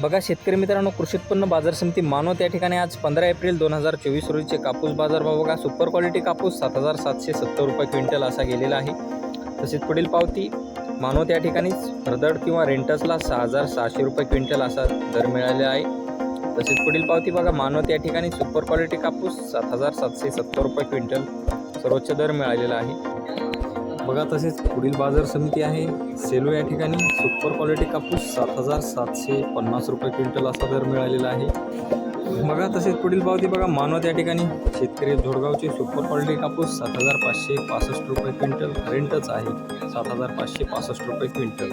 बघा शेतकरी मित्रांनो कृषी उत्पन्न बाजार समिती मानव त्या ठिकाणी आज पंधरा एप्रिल दोन हजार चोवीस रोजीचे कापूस बाजारभाव बघा. सुपर क्वालिटी कापूस सात हजार सातशे सत्तर रुपये क्विंटल असा गेलेला आहे. तसेच पुढील पावती मानव त्या ठिकाणीच हरदड किंवा रेंटसला सहा हजार सहाशे रुपये क्विंटल असा दर मिळालेला आहे. तसेच पुढील पावती बघा मानव त्या ठिकाणी सुपर क्वालिटी कापूस सात हजार सातशे सत्तर रुपये क्विंटल सर्वोच्च दर मिळालेला आहे. बघा तसेच पुढील बाजार समिती आहे. सेलू या ठिकाणी सुपर क्वालिटी कापूस सात हजार सातशे पन्नास रुपये क्विंटल असा दर मिळालेला आहे. बघा तसेच पुढील पावती बघा मानवत या ठिकाणी शेतकरी धोडगावचे सुपर क्वालिटी कापूस सात हजार पाचशे पासष्ट रुपये क्विंटल रेंटच आहे. सात हजार पाचशे पासष्ट रुपये क्विंटल.